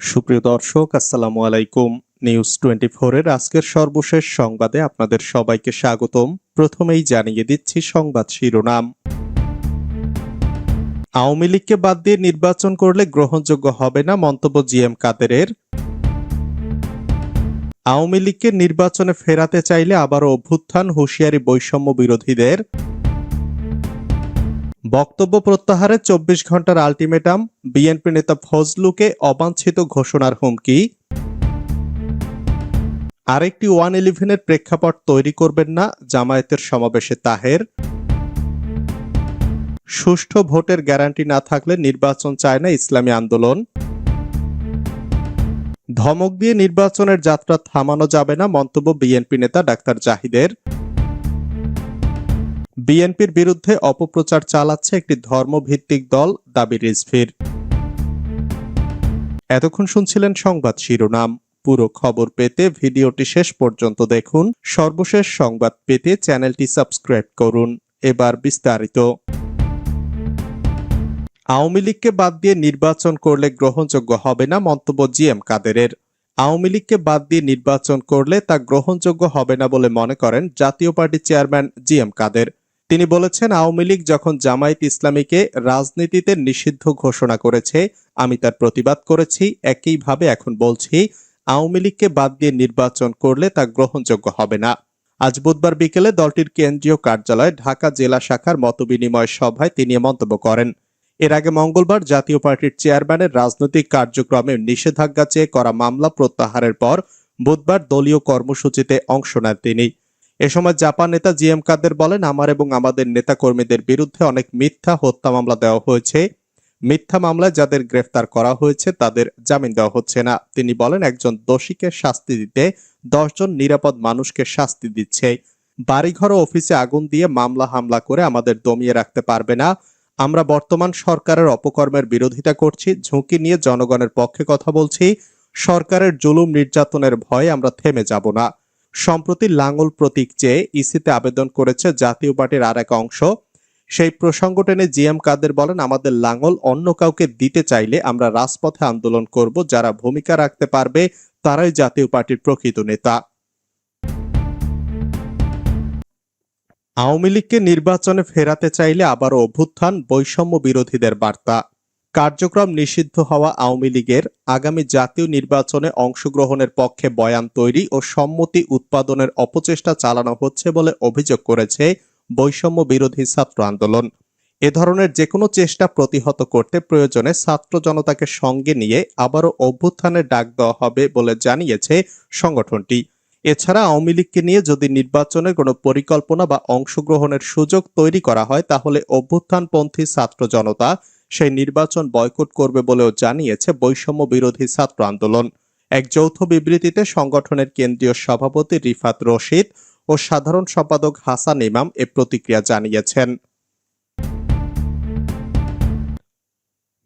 সুপ্রিয় দর্শক, আসসালামু আলাইকুম। নিউজ টোয়েন্টি এর আজকের সর্বশেষ সংবাদে আপনাদের সবাইকে স্বাগতম। প্রথমেই জানিয়ে দিচ্ছি সংবাদ শিরোনাম। আওয়ামী লীগকে বাদ দিয়ে নির্বাচন করলে গ্রহণযোগ্য হবে না মন্তব্য জি এম কাদেরের। আওয়ামী লীগকে নির্বাচনে ফেরাতে চাইলে আবারও অভ্যুত্থান, হুঁশিয়ারি বৈষম্য বিরোধীদের। বক্তব্য প্রত্যাহারে চব্বিশ ঘণ্টার আলটিমেটাম বিএনপি নেতা ফজলুকে অবাঞ্ছিত ঘোষণার হুমকি। আরেকটি ওয়ান ইলেভেনের প্রেক্ষাপট তৈরি করবেন না জামায়াতের সমাবেশে তাহের। সুষ্ঠু ভোটের গ্যারান্টি না থাকলে নির্বাচন চায় না ইসলামী আন্দোলন। ধমক দিয়ে নির্বাচনের যাত্রা থামানো যাবে না মন্তব্য বিএনপি নেতা ডাক্তার জাহিদের। বিএনপির বিরুদ্ধে অপপ্রচার চালাচ্ছে একটি ধর্মভিত্তিক দল, দাবি রিজভির। এতক্ষণ শুনছিলেন সংবাদ শিরোনাম। পুরো খবর পেতে ভিডিওটি শেষ পর্যন্ত দেখুন। সর্বশেষ সংবাদ পেতে চ্যানেলটি সাবস্ক্রাইব করুন। এবার বিস্তারিত। আওয়ামী লীগকে বাদ দিয়ে নির্বাচন করলে গ্রহণযোগ্য হবে না মন্তব্য জি এম কাদেরের। আওয়ামী লীগকে বাদ দিয়ে নির্বাচন করলে তা গ্রহণযোগ্য হবে না বলে মনে করেন জাতীয় পার্টির চেয়ারম্যান জি এম কাদের। তিনি বলেছেন, আওয়ামী লীগ যখন জামায়াত ইসলামীকে রাজনীতিতে নিষিদ্ধ ঘোষণা করেছে, আমি তার প্রতিবাদ করেছি, একইভাবে এখন বলছি, আওয়ামী লীগকে বাদ দিয়ে নির্বাচন করলে তা গ্রহণযোগ্য হবে না। আজ বুধবার বিকেলে দলটির কেন্দ্রীয় কার্যালয়ে ঢাকা জেলা শাখার মতবিনিময় সভায় তিনি মন্তব্য করেন। এর আগে মঙ্গলবার জাতীয় পার্টির চেয়ারম্যানের রাজনৈতিক কার্যক্রমে নিষেধাজ্ঞা চেয়ে করা মামলা প্রত্যাহারের পর বুধবার দলীয় কর্মসূচিতে অংশ নেন তিনি। এ সময় জাপান নেতা জি এম কাদের বলেন, আমার এবং আমাদের নেতাকর্মীদের বিরুদ্ধে অনেক মিথ্যা হত্যা মামলা দেওয়া হয়েছে। মিথ্যা মামলায় যাদের গ্রেফতার করা হয়েছে, তাদের জামিন দেওয়া হচ্ছে না। তিনি বলেন, একজন দোষীকে শাস্তি দিতে দশজন নিরাপদ মানুষকে শাস্তি দিচ্ছে। বাড়িঘর ও অফিসে আগুন দিয়ে মামলা হামলা করে আমাদের দমিয়ে রাখতে পারবে না। আমরা বর্তমান সরকারের অপকর্মের বিরোধিতা করছি, ঝুঁকি নিয়ে জনগণের পক্ষে কথা বলছি। সরকারের জুলুম নির্যাতনের ভয়ে আমরা থেমে যাব না। সম্প্রতি লাঙ্গল প্রতীক চেয়ে ইসিতে আবেদন করেছে জাতীয় পার্টির আর এক অংশ, সেই প্রসঙ্গ টেনে জিএম কাদের বলেন, আমাদের লাঙ্গল অন্য কাউকে দিতে চাইলে আমরা রাজপথে আন্দোলন করব, যারা ভূমিকা রাখতে পারবে তারাই জাতীয় পার্টির প্রকৃত নেতা। আওয়ামী লীগকে নির্বাচনে ফেরাতে চাইলে আবারও অভ্যুত্থান, বৈষম্য বিরোধীদের বার্তা। কার্যক্রম নিষিদ্ধ হওয়া আওয়ামী লীগের আগামী জাতীয় নির্বাচনে অংশগ্রহণের পক্ষে বয়ান তৈরি ও সম্মতি উৎপাদনের অপচেষ্টা চালানো হচ্ছে বলে অভিযোগ করেছে বৈষম্য বিরোধী ছাত্র আন্দোলন। এ ধরনের যে কোনো চেষ্টা প্রতিহত করতে প্রয়োজনে ছাত্র জনতাকে সঙ্গে নিয়ে আবারও অভ্যুত্থানের ডাক দেওয়া হবে বলে জানিয়েছে সংগঠনটি। এছাড়া আওয়ামী লীগকে নিয়ে যদি নির্বাচনের কোনো পরিকল্পনা বা অংশগ্রহণের সুযোগ তৈরি করা হয়, তাহলে অভ্যুত্থানপন্থী ছাত্র জনতা সেই নির্বাচন বয়কট করবে বলেও জানিয়েছে বৈষম্য বিরোধী ছাত্র আন্দোলন। এক যৌথ বিবৃতিতে সংগঠনের কেন্দ্রীয় সভাপতি রিফাত রশিদ ও সাধারণ সম্পাদক হাসান ইমাম এ প্রতিক্রিয়া জানিয়েছেন।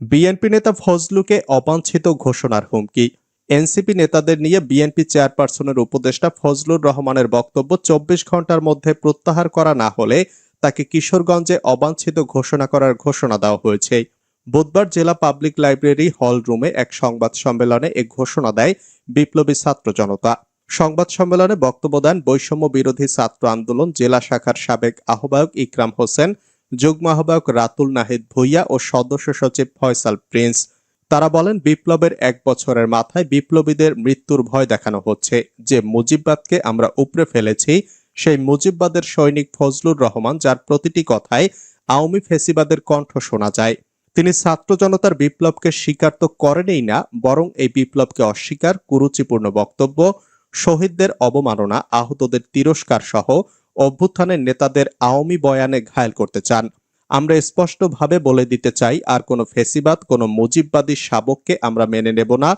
বিএনপি নেতা ফজলুকে অবাঞ্ছিত ঘোষণার হুমকি। এনসিপি নেতাদের নিয়ে বিএনপি চেয়ারপারসনের উপদেষ্টা ফজলুর রহমানের বক্তব্য চব্বিশ ঘণ্টার মধ্যে প্রত্যাহার করা না হলে তাকে কিশোরগঞ্জে অবাঞ্ছিত ঘোষণা করার ঘোষণা দেওয়া হয়েছে। বুধবার জেলা পাবলিক লাইব্রেরি হল রুমে এক সংবাদ সম্মেলনে এ ঘোষণা দেয় বিপ্লবী ছাত্র জনতা। সংবাদ সম্মেলনে বক্তব্য দেন বৈষম্য বিরোধী ছাত্র আন্দোলন জেলা শাখার সাবেক আহ্বায়ক ইকরাম হোসেন, যুগ্ম আহ্বায়ক রাতুল নাহিদ ভুইয়া ও সদস্য সচিব ফয়সাল প্রিন্স। তারা বলেন, বিপ্লবের এক বছরের মাথায় বিপ্লবীদের মৃত্যুর ভয় দেখানো হচ্ছে। যে মুজিববাদকে আমরা উপড়ে ফেলেছি, সেই মুজিববাদের সৈনিক ফজলুর রহমান, যার প্রতিটি কথায় আওয়ামী ফেসিবাদের কণ্ঠ শোনা যায়। তিনি ছাত্র জনতার বিপ্লবকে স্বীকার তো করেনই না, বরং এই বিপ্লবকে অস্বীকার, কুরুচিপূর্ণ বক্তব্য, শহীদদের অবমাননা, আহতদের তিরস্কার সহ অভ্যুত্থানের নেতাদের আওয়ামী বয়ানে ঘায়েল করতে চান। আমরা স্পষ্টভাবে বলে দিতে চাই, আর কোনো ফেসিবাদ, কোনো মুজিববাদী শাবককে আমরা মেনে নেব না।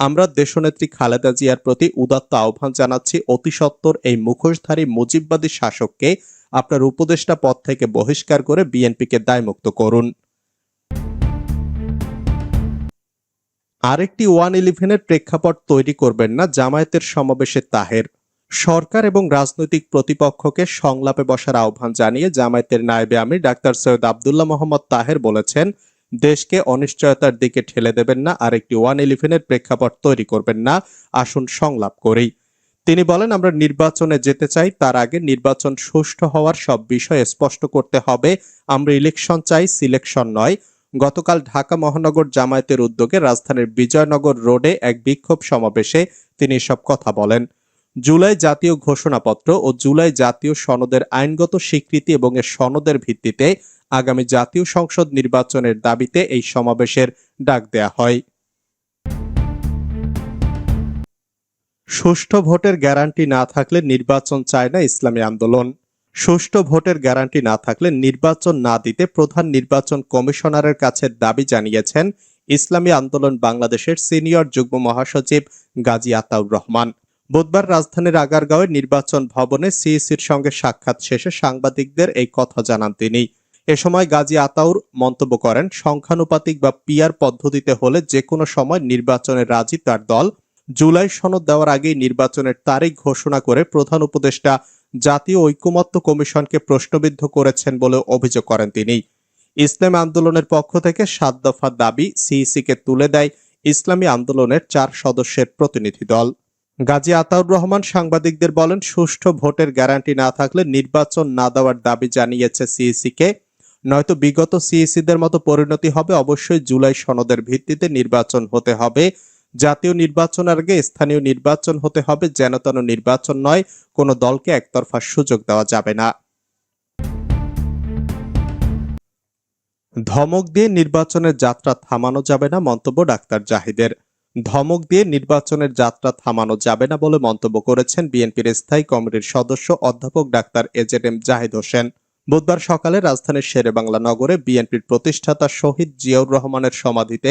আমরা দেশনেত্রী খালেদা জিয়ার প্রতি উদাত্ত আহ্বান জানাচ্ছি, অতি সত্বর এই মুখোশধারী মুজিববাদী শাসককে আপনার উপদেষ্টা পদ থেকে বহিষ্কার করে বিএনপিকে দায়মুক্ত করুন। আরেকটি ওয়ান ইলেভেনের প্রেক্ষাপট তৈরি করবেন না জামায়াতের সমাবেশে তাহের। সরকার এবং রাজনৈতিক প্রতিপক্ষকে সংলাপে বসার আহ্বান জানিয়ে জামায়াতের নায়েবে আমির ডাক্তার সৈয়দ আবদুল্লাহ মোহাম্মদ তাহের বলেছেন, দেশকে অনিশ্চয়তার দিকে ঠেলে দেবেন না, আরেকটি ওয়ান ইলেভেনের প্রেক্ষাপট তৈরি করবেন না, আসুন সংলাপ করি। তিনি বলেন, আমরা নির্বাচনে যেতে চাই, তার আগে নির্বাচন সুষ্ঠু হওয়ার সব বিষয় স্পষ্ট করতে হবে, আমরা ইলেকশন চাই, সিলেকশন নয়। গতকাল ঢাকা মহানগর জামায়াতের উদ্যোগে রাজধানীর বিজয়নগর রোডে এক বিক্ষোভ সমাবেশে তিনি সব কথা বলেন। জুলাই জাতীয় ঘোষণাপত্র ও জুলাই জাতীয় সনদের আইনগত স্বীকৃতি এবং এর সনদের ভিত্তিতে আগামী জাতীয় সংসদ নির্বাচনের দাবিতে এই সমাবেশের ডাক দেয়া হয়। সুষ্ঠু ভোটের গ্যারান্টি না থাকলে নির্বাচন চায় না ইসলামী আন্দোলন। সুষ্ঠু ভোটের গ্যারান্টি না থাকলে নির্বাচন না দিতে প্রধান নির্বাচন কমিশনারের কাছে দাবি জানিয়েছেন ইসলামী আন্দোলন বাংলাদেশের সিনিয়র যুগ্ম মহাসচিব গাজী আতাউর রহমান। বুধবার রাজধানীর আগারগাঁওয়ে নির্বাচন ভবনে সিইসির সঙ্গে সাক্ষাৎ শেষে সাংবাদিকদের এই কথা জানান তিনি। এ সময় গাজী আতাউর মন্তব্য করেন, সংখ্যানুপাতিক বা পিয়ার পদ্ধতিতে হলে যে কোনো সময় নির্বাচনে রাজি তার দল। জুলাই সনদ দেওয়ার আগেই নির্বাচনের তারিখ ঘোষণা করে প্রধান উপদেষ্টা জাতীয় ঐকমত্য কমিশনকে প্রশ্নবিদ্ধ করেছেন বলে অভিযোগ করেন তিনি। ইসলাম আন্দোলনের পক্ষ থেকে সাত দফা দাবি সিইসিকে তুলে দেয় ইসলামী আন্দোলনের চার সদস্যের প্রতিনিধি দল। গাজী আতাউর রহমান সাংবাদিকদের বলেন, সুষ্ঠু ভোটের গ্যারান্টি না থাকলে নির্বাচন না দেওয়ার দাবি জানিয়েছে সিইসিকে। নয়তো বিগত সিইসিদের মতো পরিণতি হবে, অবশ্যই জুলাই সনদের ভিত্তিতে নির্বাচন হতে হবে। জাতীয় নির্বাচনের আগে স্থানীয় নির্বাচন হতে হবে যেন তেন নির্বাচন নয়, কোনো দলকে একতরফা সুযোগ দেওয়া যাবে না। ধমক দিয়ে নির্বাচনের যাত্রা থামানো যাবে না মন্তব্য ডাক্তার জাহিদের। ধমক দিয়ে নির্বাচনের যাত্রা থামানো যাবে না বলে মন্তব্য করেছেন বিএনপির স্থায়ী কমিটির সদস্য অধ্যাপক doctor A Z M Zahid Hossain. বুধবার সকালে রাজধানীর শেরেবাংলা নগরে বিএনপির প্রতিষ্ঠাতা শহীদ জিয়াউর রহমানের সমাধিতে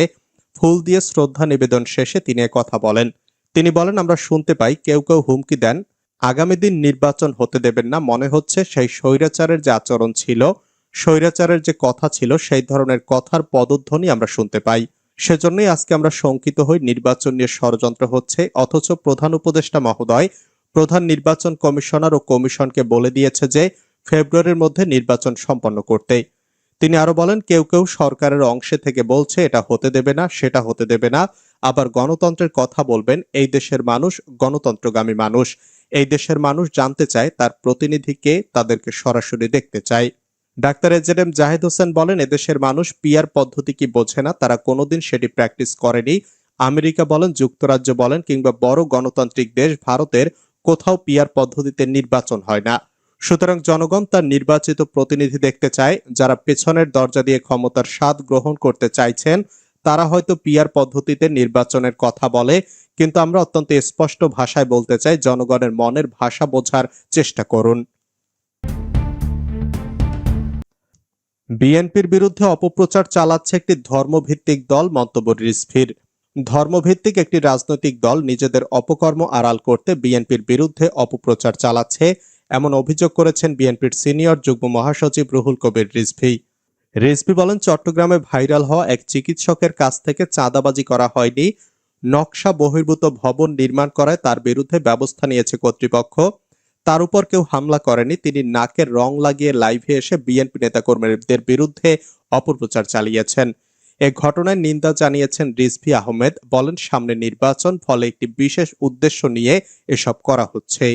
ফুল দিয়ে শ্রদ্ধা নিবেদন শেষে তিনি কথা বলেন। তিনি বলেন, আমরা শুনতে পাই, কেউ কেউ হুমকি দেন। আগামী দিন নির্বাচন হতে দেবেন না। মনে হচ্ছে সেই স্বৈরাচারের যে আচরণ ছিল, স্বৈরাচারের যে কথা ছিল, সেই ধরনের কথার পদধ্বনি আমরা শুনতে পাই। সেজন্যই আজকে আমরা শঙ্কিত হই। নির্বাচন নিয়ে ষড়যন্ত্র হচ্ছে। অথচ প্রধান উপদেষ্টা মহোদয়, প্রধান নির্বাচন কমিশনার ও কমিশনকে বলে দিয়েছে যে, ফেব্রুয়ারির মধ্যে নির্বাচন সম্পন্ন করতে। তিনি আরও বলেন, কেউ কেউ সরকারের অংশে থেকে বলছে, এটা হতে দেবে না, সেটা হতে দেবে না। আবার গণতন্ত্রের কথা বলবেন, এই দেশের মানুষ গণতন্ত্রগামী মানুষ। এই দেশের মানুষ জানতে চায়, তার প্রতিনিধিকে তাদেরকে সরাসরি দেখতে চায় doctor A Z M Zahed Hossain বলেন এদেশের মানুষ পিয়ার পদ্ধতি কি বোঝে না? তারা কোনোদিন সেটি প্র্যাকটিস করেনি। আমেরিকা বলেন, যুক্তরাজ্য বলেন, কিংবা বড় গণতান্ত্রিক দেশ ভারতের কোথাও পিয়ার পদ্ধতিতে নির্বাচন হয় না। সুতরাং জনগণ তার নির্বাচিত প্রতিনিধি দেখতে চায়, যারা পেছনের দরজা দিয়ে ক্ষমতার স্বাদ গ্রহণ করতে চাইছেন, তারা হয়তো পিয়ার পদ্ধতিতে নির্বাচনের কথা বলে, কিন্তু আমরা অত্যন্ত স্পষ্ট ভাষায় বলতে চাই, জনগণের মনের ভাষা বোঝার চেষ্টা করুন। বিএনপির বিরুদ্ধে অপপ্রচার চালাচ্ছে একটি ধর্মভিত্তিক দল, মন্তব্য রিসভির ধর্মভিত্তিক একটি রাজনৈতিক দল নিজেদের অপকর্ম আড়াল করতে বিএনপির বিরুদ্ধে অপপ্রচার চালাচ্ছে এমন অভিযোগ করেছেন বিএনপির সিনিয়র যুগ্ম মহাসচিব রুহুল কবির রিজভি। রিজভি বলেন, চট্টগ্রামে ভাইরাল হওয়া এক চিকিৎসকের কাছ থেকে চাঁদাবাজি করা হয়নি। নকশা বহির্ভূত ভবন নির্মাণ করায় তার বিরুদ্ধে ব্যবস্থা নিয়েছে কর্তৃপক্ষ। তার উপর কেউ হামলা করেনি। তিনি নাকের রং লাগিয়ে লাইভে এসে বিএনপি নেতাকর্মীদের বিরুদ্ধে অপপ্রচার চালিয়েছেন। এ ঘটনায় নিন্দা জানিয়েছেন রিজভি আহমেদ। বলেন, সামনে নির্বাচন, ফলে একটি বিশেষ উদ্দেশ্য নিয়ে এসব করা হচ্ছে।